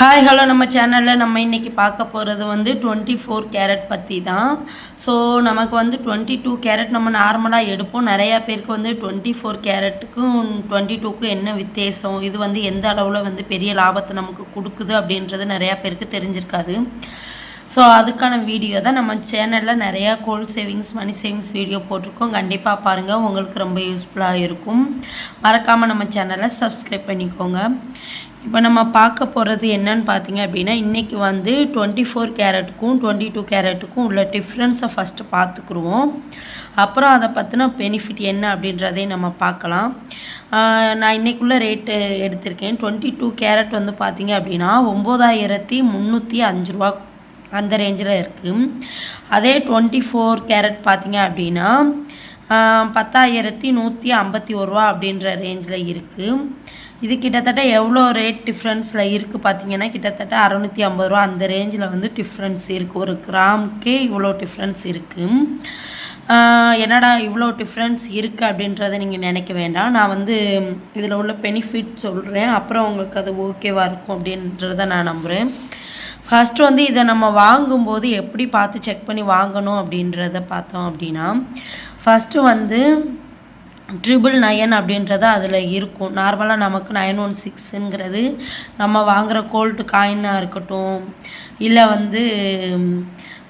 Hi hello நம்ம சேனலில் நம்ம இன்றைக்கி பார்க்க போகிறது வந்து டுவெண்ட்டி ஃபோர் கேரட் பற்றி தான். ஸோ நமக்கு வந்து டுவெண்ட்டி டூ கேரட் நம்ம நார்மலாக எடுப்போம். நிறையா பேருக்கு வந்து டுவெண்ட்டி ஃபோர் கேரட்டுக்கும் டுவெண்ட்டி டூக்கும் என்ன வித்தியாசம்? இது வந்து எந்த அளவில் வந்து பெரிய லாபத்தை நமக்கு கொடுக்குது அப்படின்றது நிறையா பேருக்கு தெரிஞ்சிருக்காது. ஸோ அதுக்கான வீடியோ தான் நம்ம சேனலில் நிறையா gold savings money savings video போட்டிருக்கோம். கண்டிப்பாக பாருங்கள் உங்களுக்கு ரொம்ப யூஸ்ஃபுல்லாக இருக்கும். மறக்காமல் நம்ம சேனலை சப்ஸ்கிரைப் பண்ணிக்கோங்க. இப்போ நம்ம பார்க்க போகிறது என்னன்னு பார்த்தீங்க அப்படின்னா இன்றைக்கி வந்து டுவெண்ட்டி ஃபோர் கேரட்டுக்கும் டுவெண்ட்டி டூ கேரட்டுக்கும் உள்ள டிஃப்ரென்ஸை ஃபஸ்ட்டு பார்த்துக்குருவோம். அப்புறம் அதை பற்றின பெனிஃபிட் என்ன அப்படின்றதையும் நம்ம பார்க்கலாம். நான் இன்றைக்குள்ள ரேட்டு எடுத்திருக்கேன். டுவெண்ட்டி டூ கேரட் வந்து பார்த்தீங்க அப்படின்னா ஒம்பதாயிரத்தி முந்நூற்றி அஞ்சு ரூபா அந்த ரேஞ்சில் இருக்குது அதே டுவெண்ட்டி ஃபோர் கேரட் பார்த்தீங்க அப்படின்னா பத்தாயிரத்தி நூற்றி ஐம்பத்தி ஒரு ரூபா அப்படின்ற ரேஞ்சில் இருக்குது இது கிட்டத்தட்ட எவ்வளோ ரேட் டிஃப்ரென்ஸில் இருக்குது பார்த்தீங்கன்னா கிட்டத்தட்ட அறநூற்றி ஐம்பது ரூபா அந்த ரேஞ்சில் வந்து டிஃப்ரென்ஸ் இருக்குது ஒரு கிராமுக்கே இவ்வளோ டிஃப்ரென்ஸ் இருக்குது என்னடா இவ்வளோ டிஃப்ரென்ஸ் இருக்குது அப்படின்றத நீங்கள் நினைக்க வேண்டாம். நான் வந்து இதில் உள்ள பெனிஃபிட் சொல்கிறேன் அப்புறம் உங்களுக்கு அது ஓகேவாக இருக்கும் அப்படின்றத நான் நம்புகிறேன் ஃபஸ்ட்டு வந்து இதை நம்ம வாங்கும்போது எப்படி பார்த்து செக் பண்ணி வாங்கணும் அப்படின்றத பார்த்தோம் அப்படின்னா ஃபஸ்ட்டு வந்து ட்ரிபிள் நயன் அப்படின்றது அதில் இருக்கும். நார்மலாக நமக்கு நயன் ஒன் சிக்ஸுங்கிறது நம்ம வாங்குகிற கோல்டு காயினாக இருக்கட்டும் இல்லை வந்து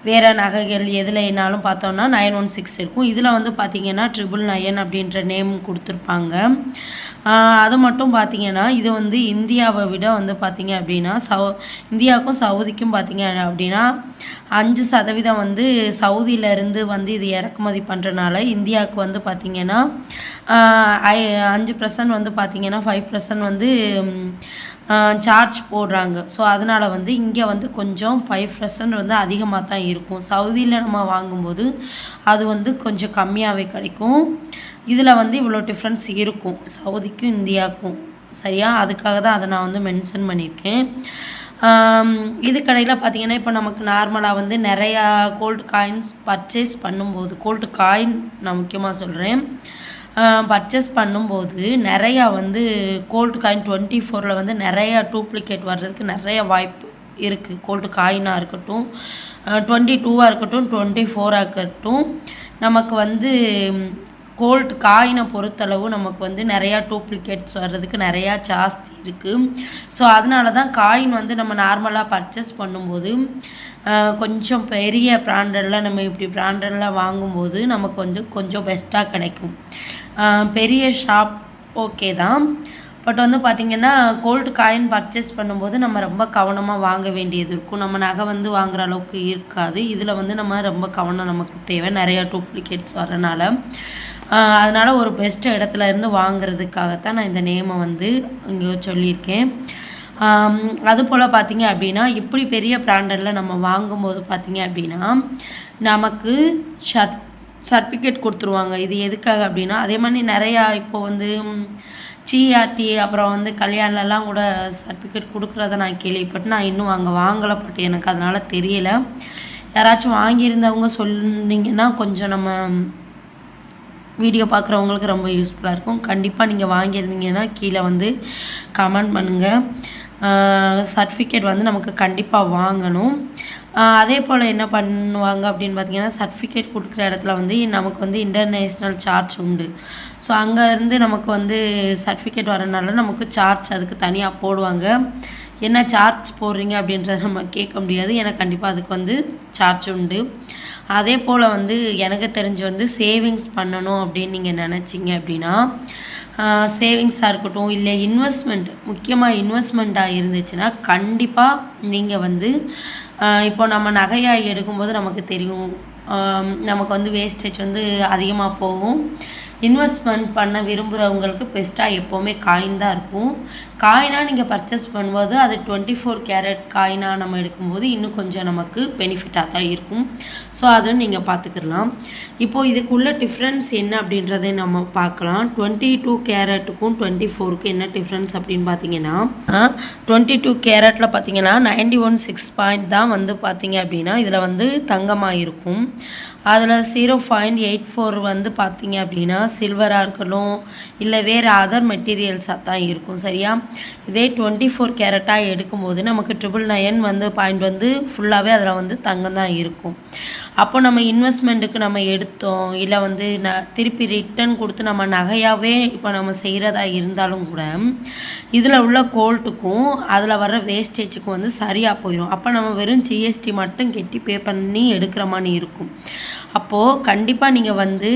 வேறு நகைகள் எதுலைனாலும் பார்த்தோம்னா நயன் ஒன் சிக்ஸ் இருக்கும். இதில் வந்து பார்த்திங்கன்னா ட்ரிபிள் நயன் அப்படின்ற நேம் கொடுத்துருப்பாங்க. அது மட்டும் பார்த்தீங்கன்னா இது வந்து இந்தியாவை விட வந்து பார்த்தீங்க அப்படின்னா சவு இந்தியாவுக்கும் சவுதிக்கும் பார்த்தீங்க அப்படின்னா அஞ்சு சதவீதம் வந்து சவுதியிலேருந்து வந்து இது இறக்குமதி பண்ணுறனால இந்தியாவுக்கு வந்து பார்த்திங்கன்னா அஞ்சு பர்சன்ட் வந்து பார்த்திங்கன்னா ஃபைவ் பர்சன்ட் வந்து சார்ஜ் போடுறாங்க. ஸோ அதனால் வந்து இங்கே வந்து கொஞ்சம் ஃபைவ் பர்சன்ட் வந்து அதிகமாக தான் இருக்கும். சவுதியில் நம்ம வாங்கும்போது அது வந்து கொஞ்சம் கம்மியாகவே கிடைக்கும். இதில் வந்து இவ்வளோ டிஃப்ரென்ஸ் இருக்கும். சவுதிக்கும் இந்தியாவுக்கும். சரியா? அதுக்காக தான் அதை நான் வந்து மென்ஷன் பண்ணியிருக்கேன். இது கடையில் பார்த்தீங்கன்னா இப்போ நமக்கு நார்மலாக வந்து நிறையா கோல்டு காயின்ஸ் பர்ச்சேஸ் பண்ணும்போது கோல்டு காயின் நான் முக்கியமாக சொல்கிறேன் பர்ச்சேஸ் பண்ணும்போது நிறையா வந்து கோல்டு காயின் டுவெண்ட்டி ஃபோரில் வந்து நிறையா டூப்ளிகேட் வர்றதுக்கு நிறைய வாய்ப்பு இருக்குது கோல்டு காயினாக இருக்கட்டும் டுவெண்ட்டி டூவாக இருக்கட்டும் டுவெண்ட்டி ஃபோராக இருக்கட்டும். நமக்கு வந்து கோல்டு காயினை பொறுத்தளவு நமக்கு வந்து நிறையா டூப்ளிகேட்ஸ் வர்றதுக்கு நிறையா ஜாஸ்தி இருக்குது ஸோ அதனால தான் காயின் வந்து நம்ம நார்மலாக பர்ச்சேஸ் பண்ணும்போது கொஞ்சம் பெரிய பிராண்டடில் நம்ம இப்படி பிராண்டடில் வாங்கும்போது நமக்கு வந்து கொஞ்சம் பெஸ்ட்டாக கிடைக்கும். பெரிய ஷாப் ஓகே தான். பட் வந்து பார்த்திங்கன்னா கோல்டு காயின் பர்ச்சேஸ் பண்ணும்போது நம்ம ரொம்ப கவனமாக வாங்க வேண்டியது இருக்கும். நம்ம நகை வந்து வாங்குற அளவுக்கு இருக்காது. இதில் வந்து நம்ம ரொம்ப கவனம் நமக்கு தேவை. நிறையா டூப்ளிகேட்ஸ் வரனால. அதனால் ஒரு பெஸ்ட் இடத்துல இருந்து வாங்குறதுக்காகத்தான் நான் இந்த நேமை வந்து இங்கே சொல்லியிருக்கேன். அதுபோல் அது போல் அப்படின்னா இப்படி பெரிய பிராண்டடில் நம்ம வாங்கும்போது பார்த்திங்க அப்படின்னா நமக்கு ஷர்ட் சர்டிஃபிகேட் கொடுத்துருவாங்க. இது எதுக்காக அப்படின்னா அதே மாதிரி நிறையா இப்போ வந்து சிஆர்டி அப்புறம் வந்து கல்யாணம்லாம் கூட சர்டிஃபிகேட் கொடுக்குறத நான் கேள்விப்பட்டு நான் இன்னும் அங்கே வாங்கலை. பட் எனக்கு அதனால் தெரியல. யாராச்சும் வாங்கியிருந்தவங்க சொன்னீங்கன்னா கொஞ்சம் நம்ம வீடியோ பார்க்குறவங்களுக்கு ரொம்ப யூஸ்ஃபுல்லாக இருக்கும். கண்டிப்பாக நீங்கள் வாங்கியிருந்தீங்கன்னா கீழே வந்து கமெண்ட் பண்ணுங்கள் சர்டிஃபிகேட் வந்து நமக்கு கண்டிப்பாக வாங்கணும். அதே போல் என்ன பண்ணுவாங்க அப்படின்னு பார்த்தீங்கன்னா சர்டிஃபிகேட் கொடுக்குற இடத்துல வந்து நமக்கு வந்து இன்டர்நேஷ்னல் சார்ஜ் உண்டு. ஸோ அங்கேருந்து நமக்கு வந்து சர்டிஃபிகேட் வரனால நமக்கு சார்ஜ் அதுக்கு தனியாக போடுவாங்க. என்ன சார்ஜ் போடுறீங்க அப்படின்றத நம்ம கேட்க முடியாது. ஏன்னா கண்டிப்பாக அதுக்கு வந்து சார்ஜ் உண்டு. அதே போல் வந்து எனக்கு தெரிஞ்சு வந்து சேவிங்ஸ் பண்ணணும் அப்படின்னு நீங்கள் நினச்சிங்க அப்படின்னா சேவிங்ஸாக இருக்கட்டும் இல்லை இன்வெஸ்ட்மெண்ட் முக்கியமாக இன்வெஸ்ட்மெண்ட்டாக இருந்துச்சுன்னா கண்டிப்பாக நீங்கள் வந்து இப்போ நம்ம நகையாக எடுக்கும்போது நமக்கு தெரியும். நமக்கு வந்து வேஸ்டேஜ் வந்து அதிகமாக போகும். இன்வெஸ்ட்மெண்ட் பண்ண விரும்புகிறவங்களுக்கு பெஸ்ட்டாக எப்போவுமே காயின் தான் இருக்கும். காயினாக நீங்கள் பர்ச்சேஸ் பண்ணும்போது அது டுவெண்ட்டி ஃபோர் கேரட் காயினாக நம்ம எடுக்கும்போது இன்னும் கொஞ்சம் நமக்கு பெனிஃபிட்டாக தான் இருக்கும். ஸோ அதுவும் நீங்கள் பார்த்துக்கலாம் இப்போது இதுக்குள்ள டிஃப்ரென்ஸ் என்ன அப்படின்றதை நம்ம பார்க்கலாம். டுவெண்ட்டி டூ கேரட்டுக்கும் டுவெண்ட்டி ஃபோருக்கும் என்ன டிஃப்ரென்ஸ் அப்படின்னு பார்த்தீங்கன்னா டுவெண்ட்டி டூ கேரட்டில் பார்த்தீங்கன்னா நைன்டி ஒன் சிக்ஸ் பாயிண்ட் தான் வந்து பார்த்தீங்க அப்படின்னா இதில் வந்து தங்கமாக இருக்கும் அதில் ஜீரோ பாயிண்ட் எயிட் ஃபோர் வந்து பார்த்தீங்க அப்படின்னா சில்வராக இருக்கணும் இல்லை வேறு அதர் மெட்டீரியல்ஸாக தான் இருக்கும் சரியா? இதே டுவெண்ட்டி ஃபோர் கேரட்டாக எடுக்கும்போது நமக்கு ட்ரிபிள் நயன் வந்து பாயிண்ட் வந்து ஃபுல்லாகவே அதில் வந்து தங்கம் தான் இருக்கும். அப்போ நம்ம இன்வெஸ்ட்மெண்ட்டுக்கு நம்ம எடுத்தோம் இல்லை வந்து ந திருப்பி ரிட்டர்ன் கொடுத்து நம்ம நகையாகவே இப்போ நம்ம செய்கிறதா இருந்தாலும் கூட இதில் உள்ள கோல்ட்டுக்கும் அதில் வர வேஸ்டேஜுக்கும் வந்து சரியாக போயிடும் அப்போ நம்ம வெறும் ஜிஎஸ்டி மட்டும் கெட்டி பே பண்ணி எடுக்கிற மாதிரி இருக்கும். அப்போது கண்டிப்பாக நீங்கள் வந்து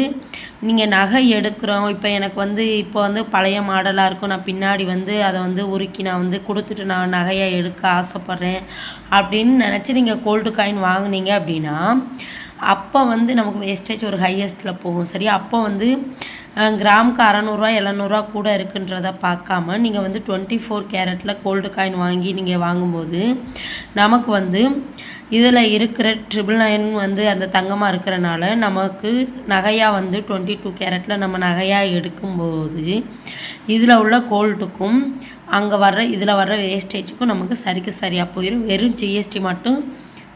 நீங்கள் நகை எடுக்கிறோம். இப்போ எனக்கு வந்து இப்போ வந்து பழைய மாடலாக இருக்கும். நான் பின்னாடி வந்து அதை வந்து உருக்கி நான் வந்து கொடுத்துட்டு நான் நகையை எடுக்க ஆசைப்பட்றேன். அப்படின்னு நினச்சி நீங்கள் கோல்டு காயின் வாங்குனீங்க அப்படின்னா அப்போ வந்து நமக்கு வேஸ்டேஜ் ஒரு ஹையஸ்ட்டில் போகும். சரி அப்போ வந்து கிராமுக்கு அறநூறுவா எழுநூறுவா கூட இருக்குன்றத பார்க்காம நீங்கள் வந்து டுவெண்ட்டி ஃபோர் கேரட்டில் கோல்டு காயின் வாங்கி நீங்கள் வாங்கும்போது நமக்கு வந்து இதில் இருக்கிற ட்ரிபிள் நைன் வந்து அந்த தங்கமாக இருக்கிறனால நமக்கு நகையாக வந்து டுவெண்ட்டி டூ கேரட்டில் நம்ம நகையாக எடுக்கும்போது இதில் உள்ள கோல்டுக்கும் அங்கே வர்ற இதில் வர்ற வேஸ்டேஜுக்கும் நமக்கு சரிக்கு சரியாக போயிடும் வெறும் ஜிஎஸ்டி மட்டும்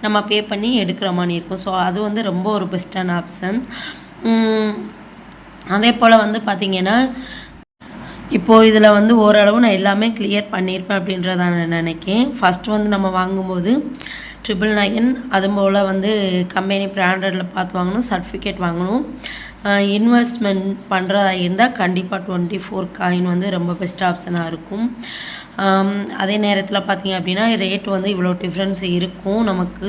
நம்ம பே பண்ணி எடுக்கிற மாதிரி இருக்கும். ஸோ அது வந்து ரொம்ப ஒரு பெஸ்ட்டான ஆப்ஷன் அதே போல் வந்து பார்த்திங்கன்னா இப்போது இதில் வந்து ஓரளவு நான் எல்லாமே கிளியர் பண்ணியிருப்பேன் அப்படின்றத நான் நினைக்கேன். ஃபஸ்ட்டு வந்து நம்ம வாங்கும்போது ட்ரிபிள் நைன் அதுபோல் வந்து கம்பெனி பிராண்டடில் பார்த்து வாங்கணும் சர்டிஃபிகேட் வாங்கணும். இன்வெஸ்ட்மெண்ட் பண்ணுறதா இருந்தால் கண்டிப்பாக டுவெண்ட்டி ஃபோர் காயின் வந்து ரொம்ப பெஸ்ட் ஆப்ஷனாக இருக்கும். அதே நேரத்தில் பார்த்தீங்க அப்படின்னா ரேட் வந்து இவ்வளோ டிஃப்ரென்ஸ் இருக்கும் நமக்கு.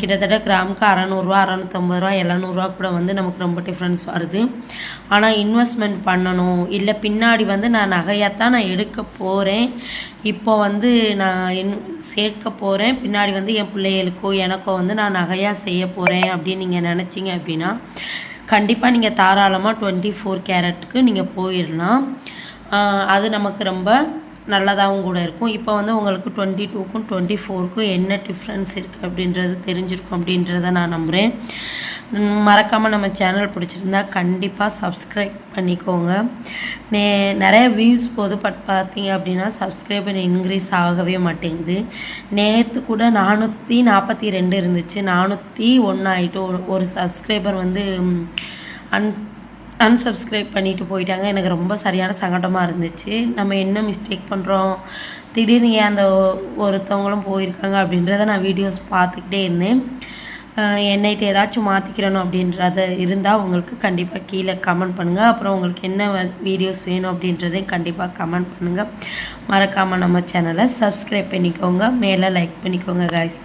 கிட்டத்தட்ட கிராமுக்கு அறநூறுவா அறநூற்றம்பது ரூபா எழுநூறுவா கூட வந்து நமக்கு ரொம்ப டிஃப்ரென்ஸ் வருது. ஆனால் இன்வெஸ்ட்மெண்ட் பண்ணணும். இல்லை பின்னாடி வந்து நான் நகையாத்தான் நான் எடுக்க போகிறேன் இப்போ வந்து நான் இன் சேர்க்க போகிறேன் பின்னாடி வந்து என் பிள்ளைகளுக்கோ எனக்கோ வந்து நான் நகையாக செய்ய போகிறேன் அப்படின்னு நீங்கள் நினச்சிங்க அப்படின்னா கண்டிப்பாக நீங்கள் தாராளமாக டுவெண்ட்டி ஃபோர் கேரட்டுக்கு நீங்கள் போயிடலாம். அது நமக்கு ரொம்ப நல்லதாகவும் கூட இருக்கும். இப்போ வந்து உங்களுக்கு டுவெண்ட்டி டூக்கும் டுவெண்ட்டி ஃபோருக்கும் என்ன டிஃப்ரென்ஸ் இருக்குது அப்படின்றது தெரிஞ்சிருக்கும் அப்படின்றத நான் நம்புகிறேன் மறக்காமல் நம்ம சேனல் பிடிச்சிருந்தா கண்டிப்பாக சப்ஸ்கிரைப் பண்ணிக்கோங்க. நே நிறைய வியூஸ் போது பட் பார்த்தீங்க அப்படின்னா சப்ஸ்கிரைபர் இன்க்ரீஸ் ஆகவே மாட்டேங்குது. நேற்று கூட நானூற்றி நாற்பத்தி ரெண்டு இருந்துச்சு. நானூற்றி ஒன்று ஆகிட்டு ஒரு ஒரு சப்ஸ்கிரைபர் வந்து அன் அன்சப்ஸ்கிரைப் பண்ணிட்டு போயிட்டாங்க. எனக்கு ரொம்ப சரியான சங்கடமாக இருந்துச்சு. நம்ம என்ன மிஸ்டேக் பண்ணுறோம் திடீர்னு ஏன் அந்த ஒ- ஒருத்தவங்களும் போயிருக்காங்க அப்படின்றத நான் வீடியோஸ் பார்த்துக்கிட்டே இருந்தேன். அஹ் ஏதாச்சும் மாற்றிக்கிறணும் அப்படின்றது இருந்தால் உங்களுக்கு கண்டிப்பாக கீழே கமெண்ட் பண்ணுங்கள் அப்புறம் உங்களுக்கு என்ன வீடியோஸ் வேணும் அப்படின்றதையும் கண்டிப்பாக கமெண்ட் பண்ணுங்கள் மறக்காமல் நம்ம சேனலை சப்ஸ்கிரைப் பண்ணிக்கோங்க. மேலே லைக் பண்ணிக்கோங்க காய்ஸ்